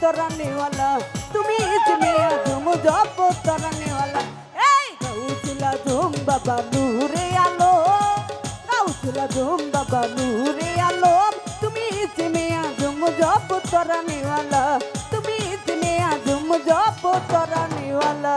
তরানিওয়ালা তুমি ইসলিয়া ধুম জপ তরানিওয়ালা এই গাউসুলা ধুম বাবা নূরে আলো, গাউসুলা ধুম বাবা নূরে আলো। তুমি ইসলিয়া ধুম জপ তরানিওয়ালা তুমি ইসলিয়া ধুম জপ তরানিওয়ালা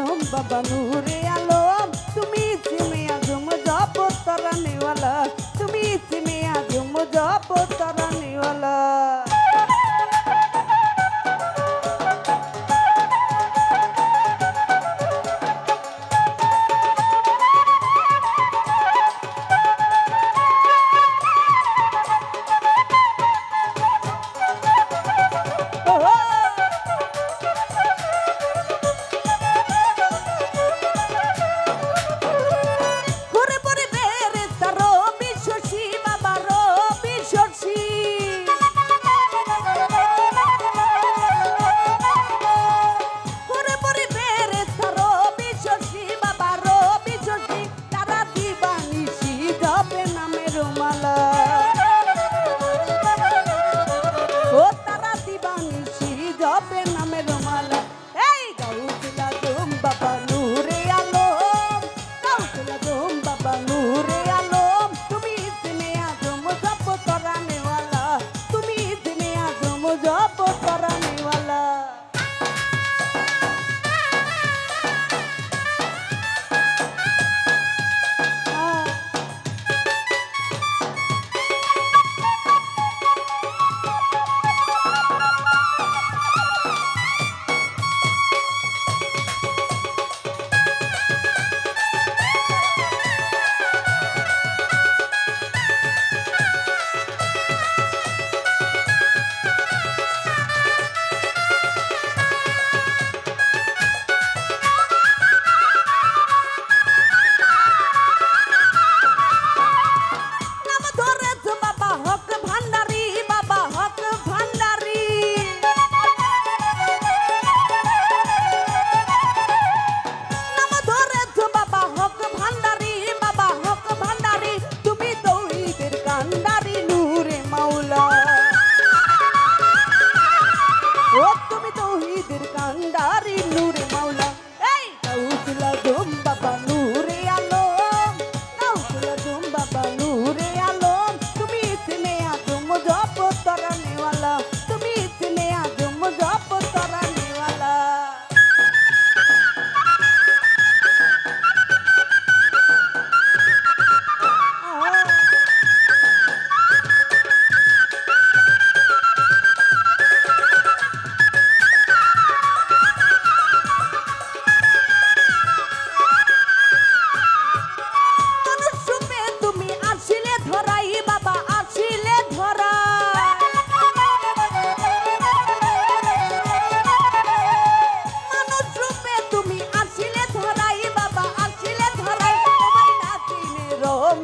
আজম বাবা নূরে আলম তুমি সিমে আজম জপ তরানিওয়ালা তুমি সিমে আজম জপ তরানিওয়ালা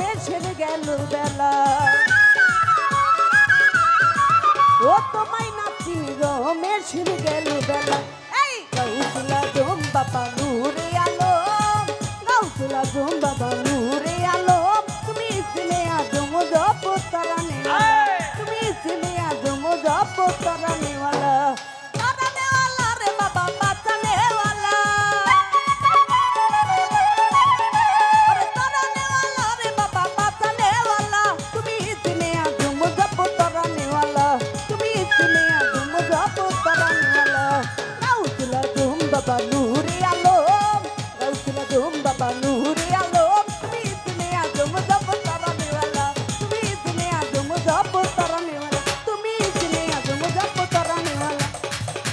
মেঝের গেল বেলা। ও তোমায় নাচি গো মেঝের গেল বেলা। এই গৌসলা জুম বাবা নূরে আলো গৌসলা জুম বাবা নূরে আলো তুমি সিনে আদম জপ তারা তুমি সিনে আদম জপ তারা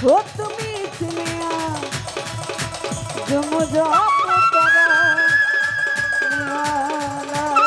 Outro